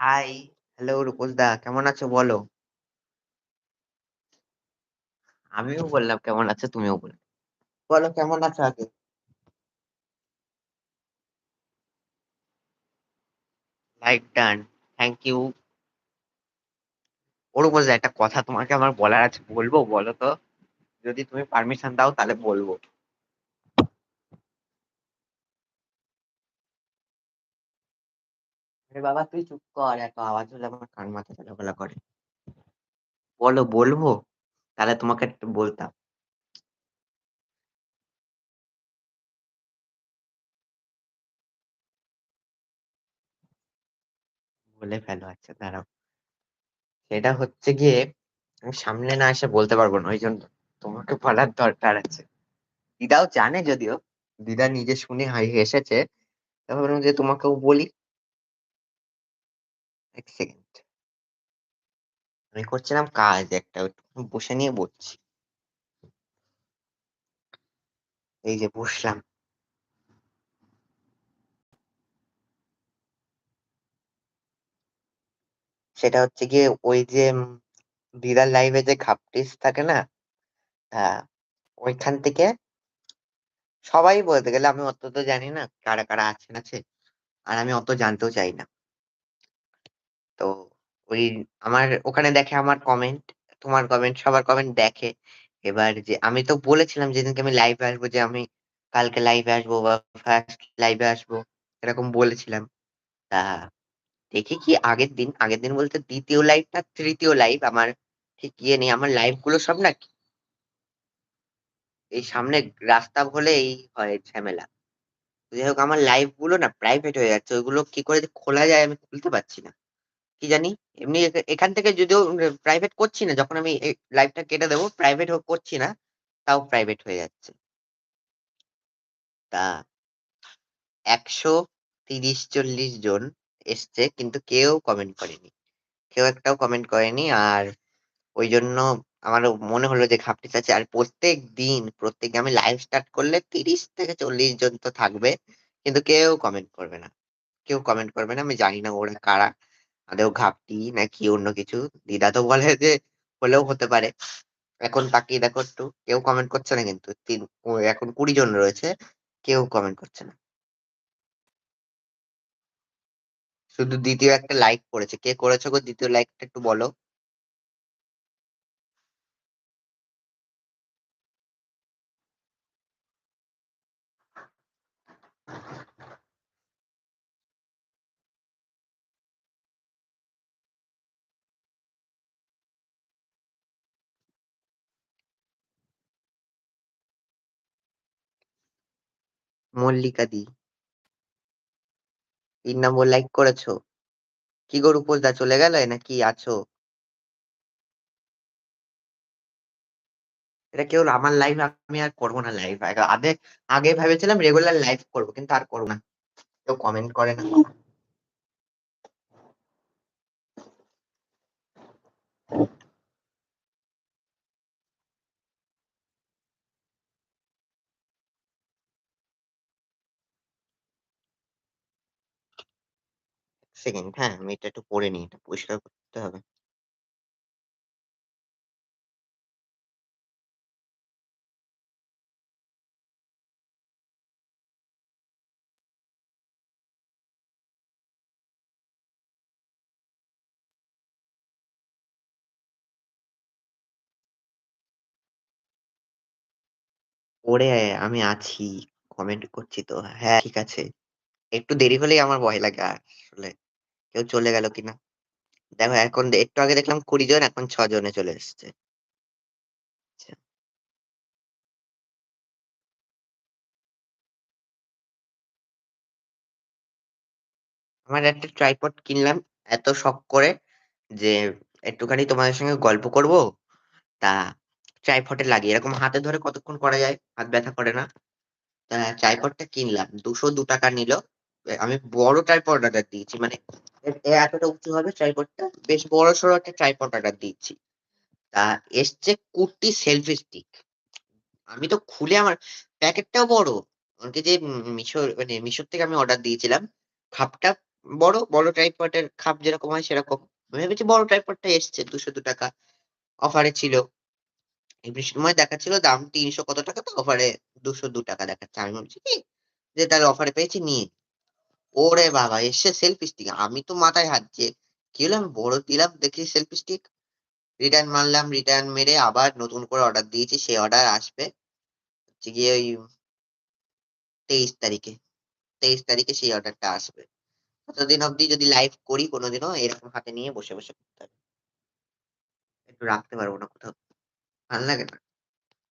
High, hello রূপস দা কেমন আছো বলো? আমিও বললাম কেমন আছো তুমিও বলো। বলো কেমন আছো আগে? Like done. Thank you. ও রূপস দা একটা কথা তোমাকে আমার বলার আছে বলব বলো তো? যদি তুমি পারমিশন দাও তাহলে বলব। আরে বাবা, তুই চুপ কর এত আওয়াজ হলে আমার কান মাথা ঝালাপালা করে। বলো, বলব? তাহলে তোমাকে একটু বলতাম। বলে ফেলো আচ্ছা দাঁড়াও। সেটা হচ্ছে গিয়ে, আমি সামনে না এসে বলতে পারব না, ওই জন্য তোমাকে বলার দরকার আছে। দিদাও জানে যদিও, দিদা নিজে শুনে হাই হেসেছে তারপর যে তোমাকেও বলি এক সেকেন্ড আমি করছিলাম কাজ একটা বসে নিয়ে বলছি এই যে বসলাম। সেটা হচ্ছে গিয়ে ওই যে দিদার লাইভে যে খাপটিস থাকে না হ্যাঁ ওইখান থেকে সবাই বলতে গেলে আমি অত তো জানি না কারা কারা আছেন আছে, আর আমি অত জানতেও চাই না। তো ওই আমার ওখানে দেখে আমার কমেন্ট তোমার কমেন্ট সবার কমেন্ট দেখে। এবার যে আমি তো বলেছিলাম যেদিনকে আমি লাইভে আসব যে আমি কালকে লাইভে আসব বা ফার্স্ট লাইভে আসব, এরকম বলেছিলাম। তা দেখি কি আগের দিন আগের দিন বলতে দ্বিতীয় লাইভ না তৃতীয় লাইভ আমার ঠিক ইয়ে নেই, আমার লাইভগুলো সব না এই সামনে রাস্তা বলে এই হয় ঝামেলা। যাই হোক, আমার লাইভগুলো না প্রাইভেট হয়ে যাচ্ছে, ওইগুলো কি করে খোলা যায় আমি খুলতে পারছি না। কি জানি? এমনি এখান থেকে যদিও প্রাইভেট করছি না, যখন আমি লাইভটা কেটে দেবো প্রাইভেট করছি না, তাও প্রাইভেট হয়ে যাচ্ছে। তা একশো তিরিশ চল্লিশ জন এসছে, কিন্তু কেউ কমেন্ট করেনি। কেউ একটাও কমেন্ট করেনি, আর ওই জন্য আমার মনে হলো যে ঘাপটিস আছে আর প্রত্যেক দিন, প্রত্যেক আমি লাইভ স্টার্ট করলে তিরিশ থেকে চল্লিশ জন তো থাকবে, কিন্তু কেউ কমেন্ট করবে না। কেউ কমেন্ট করবে না, আমি জানি না ওরা কারা। আদেও ঘাপটি নাকি অন্য কিছু? দিদা তো বলে যে, হলেও হতে পারে। এখন তাকিয়ে দেখো একটু, কেউ কমেন্ট করছে না কিন্তু। তিন এখন কুড়ি জন রয়েছে, কেউ কমেন্ট করছে না। শুধু দ্বিতীয় একটা লাইক করেছে। কে করেছে গো দ্বিতীয় লাইকটা একটু বলো। মল্লিকা দি। তিন নম্বর লাইক করেছ? কি গো রূপোস দা চলে গেলে নাকি আছো? এটা কেউ, আমার লাইভ আমি আর করব না লাইভ আগে আগে ভেবেছিলাম রেগুলার লাইভ করব, কিন্তু আর করব না। কেউ কমেন্ট করে না। সেকেন্ড। হ্যাঁ আমি এটা একটু পড়ে নিই, এটা পরিষ্কার করতে হবে। পড়ে আমি আছি কমেন্ট করছি তো। হ্যাঁ ঠিক আছে। একটু দেরি হলেই আমার ভয় লাগে আসলে। কেউ চলে গেল কিনা? দেখো এখন একটু আগে দেখলাম কুড়ি জন এখন ছ জনে চলে এসছে। আচ্ছা, আমার একটা ট্রাইপড কিনলাম এত শখ করে যে একটুখানি তোমাদের সঙ্গে গল্প করব। তা ট্রাইপডে লাগিয়ে এরকম হাতে ধরে কতক্ষণ করা যায়? হাত ব্যথা করে না? তা ট্রাইপডটা কিনলাম দুশো দু টাকা নিল। আমি বড় ট্রাইপড অর্ডার দিয়েছি মানে এতটা উঁচু হবে ট্রাইপডটা বেশ বড় সড়ো একটা ট্রাইপড অর্ডার দিয়েছি তা এসছে কুর্তি সেলফি স্টিক আমি তো খুলে আমার প্যাকেটটাও বড় আমাকে যে মিশো মানে মিশোর থেকে আমি অর্ডার দিয়েছিলাম খাপটা বড়, বড় ট্রাইপডের খাপ যেরকম হয় সেরকম। আমি ভেবেছি বড় ট্রাইপডটাই এসছে ৳২০০ অফারে ছিল। এমনি সময় দেখাচ্ছিল দাম ৩০০ কত টাকা তো অফারে ৳২০২ দেখাচ্ছে। আমি ভাবছি কি যে তাহলে অফারে পেয়েছি নিই। ওরে বাবা! এসছে সেলফি স্টিক। আমি তো মাথায় হাত যে কি হলো আমি বড় দিলাম দেখি সেলফি স্টিক। রিটার্ন মারলাম। রিটার্ন মেরে আবার নতুন করে অর্ডার দিয়েছি। সেই অর্ডার আসবে হচ্ছে গিয়ে ওই ২৩ তারিখে। ২৩ তারিখে সেই অর্ডারটা আসবে। ততদিন অবধি যদি লাইভ করি কোনোদিনও এরকম হাতে নিয়ে বসে, বসে করতে হবে। একটু রাখতে পারব না কোথাও। ভালো লাগে না।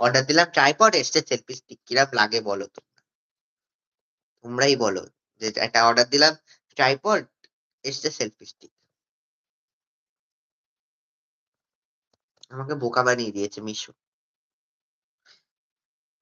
অর্ডার দিলাম ট্রাইপড এসছে সেলফি স্টিক। কিরম লাগে বলো তো? তোমরাই বলো যে একটা অর্ডার দিলাম ট্রাইপড এসছে সেলফি স্টিক। আমাকে বোকা বানিয়ে দিয়েছে মিশো।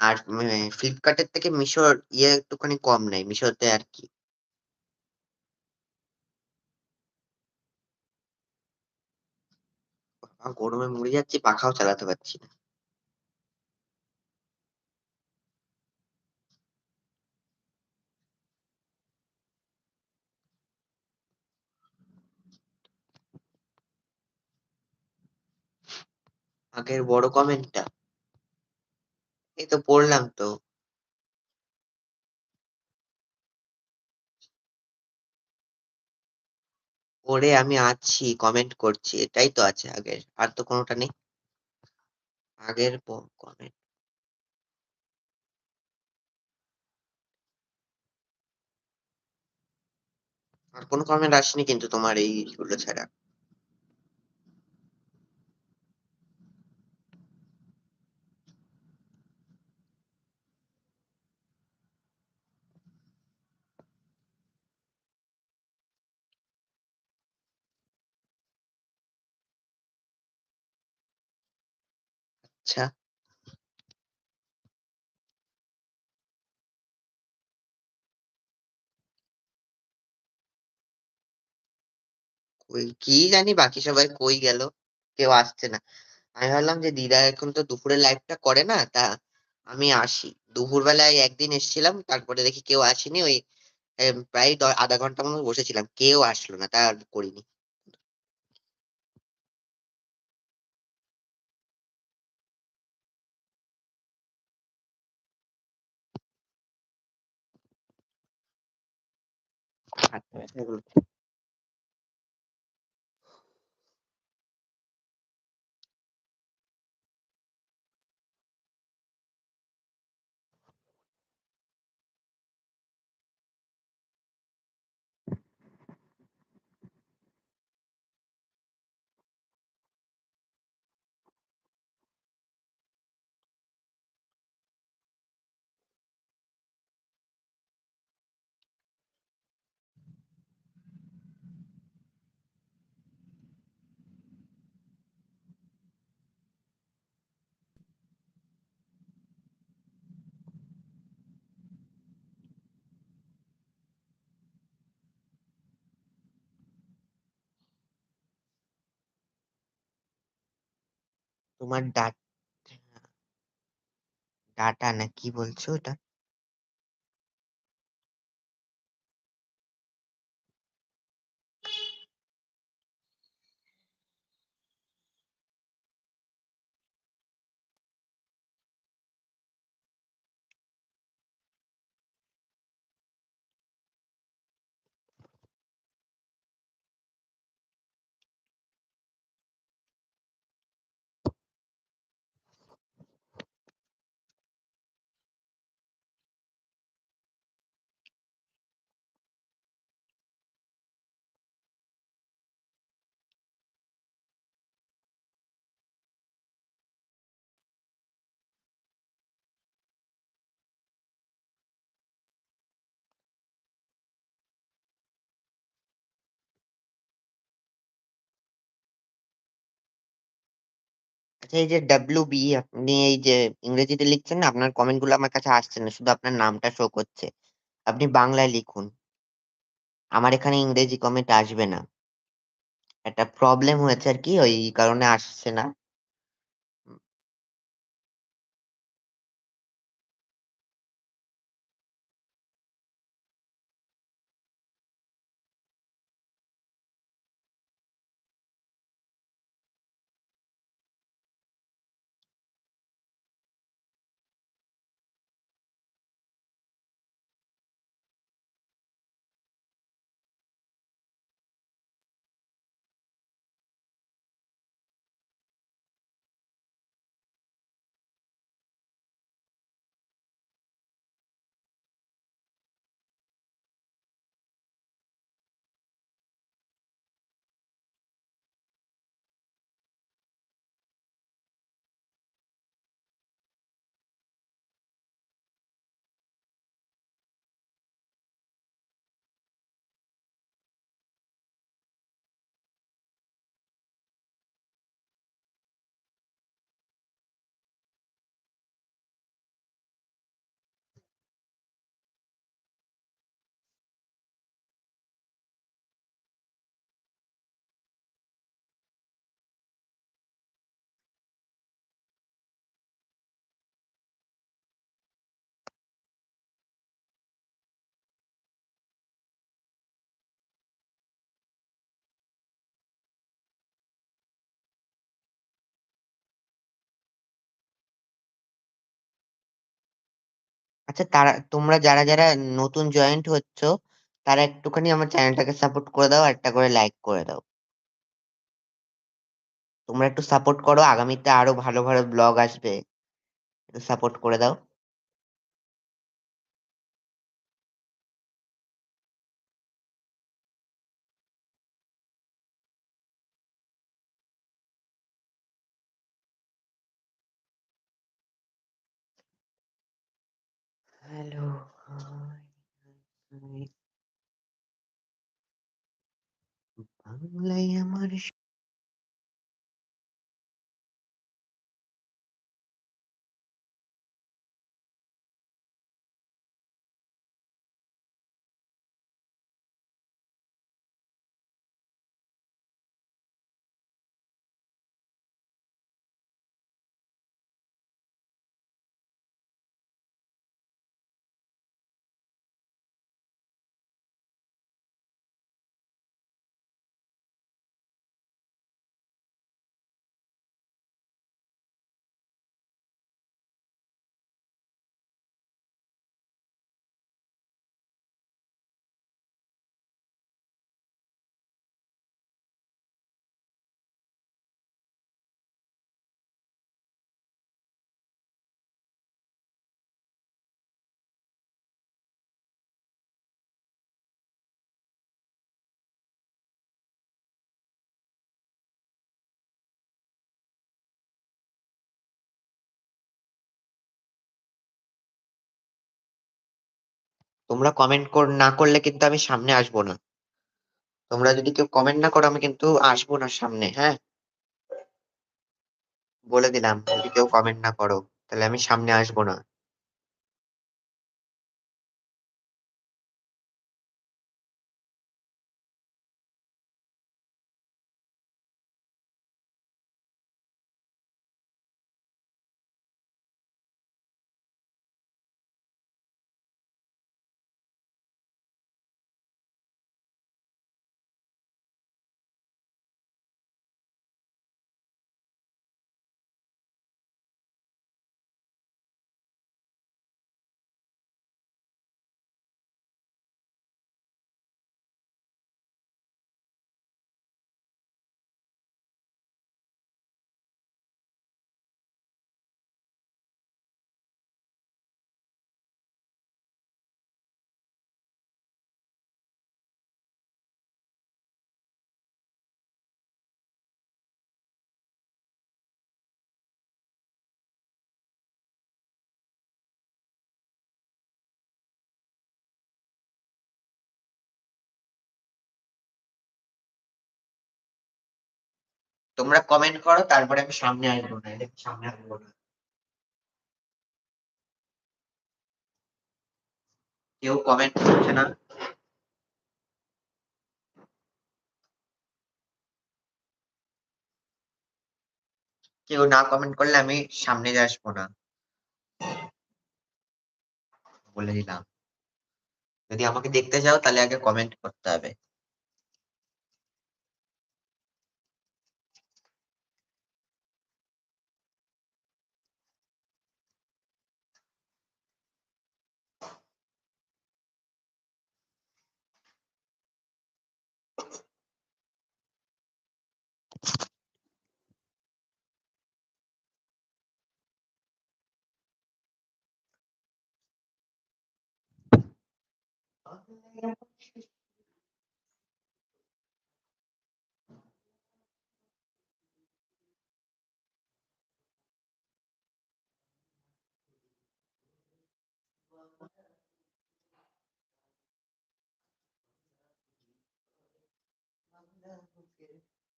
আর এর থেকে মিশোর ইয়ে একটুখানি কম নেয়। মিশোতে আর কি গরমে মরে যাচ্ছি, পাখাও চালাতে পারছি না। আগের বড় কমেন্টটা? এই তো পড়লাম তো। ওরে আমি আছি, কমেন্ট করছি। এটাই তো আছে আগের। আর তো কোনোটা নেই। আগের কমেন্ট। আর কোনো কমেন্ট আসেনি কিন্তু তোমার এইগুলো ছাড়া। আচ্ছা। কি জানি বাকি সবাই কই গেল? কেউ আসছে না। আমি ভাবলাম যে দিদা এখন তো দুপুরে লাইভটা করে না, তা আমি আসি। দুপুরবেলায় একদিন এসছিলাম, তারপরে দেখি কেউ আসেনি। ওই প্রায় ০.৫ ঘণ্টা মতো বসেছিলাম। কেউ আসলো না। তা আর করিনি। হাতটা ব্যথা তোমার ডাট ডাটা না কি বলছো ওটা? আচ্ছা এই যে বি আপনি এই যে ইংরেজিতে লিখছেন না, আপনার কমেন্টগুলো আমার কাছে আসছে না। শুধু আপনার নামটা শো করছে। আপনি বাংলায় লিখুন। আমার এখানে ইংরেজি কমেন্ট আসবে না। একটা প্রবলেম হয়েছে আর কি ওই কারণে আসছে না। আচ্ছা তারা, তোমরা যারা যারা নতুন জয়েন্ট হচ্ছ, তারা একটুখানি আমার চ্যানেলটাকে সাপোর্ট করে দাও একটা করে লাইক করে দাও। তোমরা একটু সাপোর্ট করো, আগামীতে আরও ভালো ভালো ব্লগ আসবে। একটু সাপোর্ট করে দাও হ্যালো বাংলায় আমার তোমরা কমেন্ট না করলে কিন্তু আমি সামনে আসব না। তোমরা যদি কেউ কমেন্ট না করো, আমি কিন্তু আসব না সামনে হ্যাঁ? বলে দিলাম, যদি কেউ কমেন্ট না করো, তাহলে আমি সামনে আসব না। তোমরা কমেন্ট করো, তারপরে আমি সামনে আসব না সামনে আসব না। কেউ কমেন্ট করছে না? কেউ না কমেন্ট করলে আমি সামনে আসব না। বলে দিলাম। যদি আমাকে দেখতে চাও, তাহলে আগে কমেন্ট করতে হবে।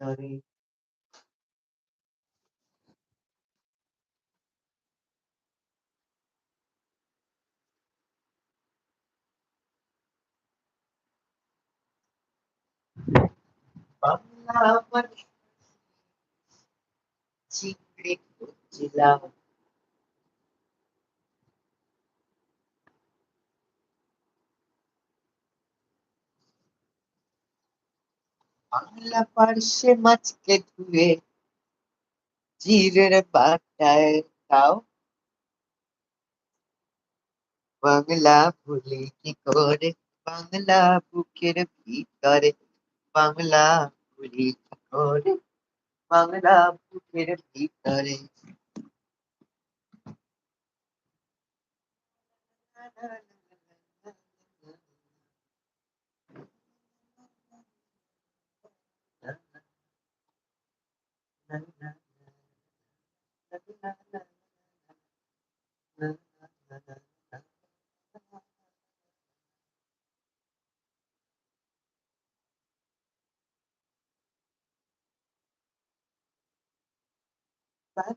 Sorry. বাংলা আমার চিংড়ি খুঁজছিলাম বাংলা পার্শ্বে মাছকে ধুয়ে জিরের বাটায় খাও বাংলা ভুলি কি করে বাংলা বুকের ভিতরে বাংলা ভুলি কি করে বাংলা বুকের ভিতরে।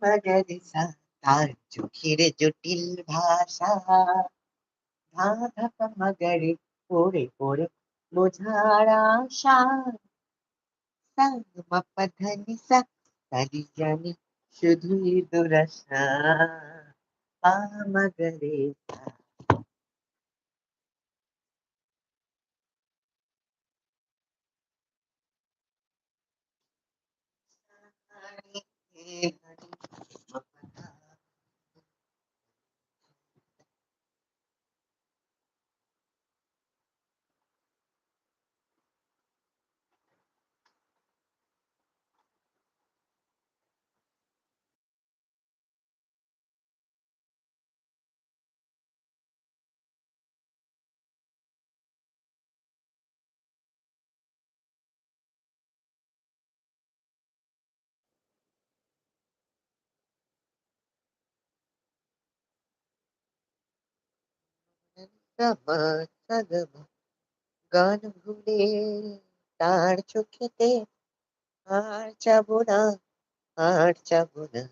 मगर तार जुखिर जुटिल भाषा ধাপ মগরে পড়ে পড়ে বোঝার আশা সামপধনিসা তারি জানি শুধুই দুরাশা পা মগরে Yeah. গান ভুলে তার চোখেতে আর যাবো না আর যাবো না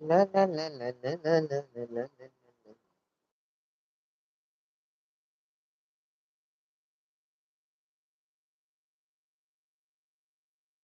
লা লা লা লা লা লা লা লা লা লা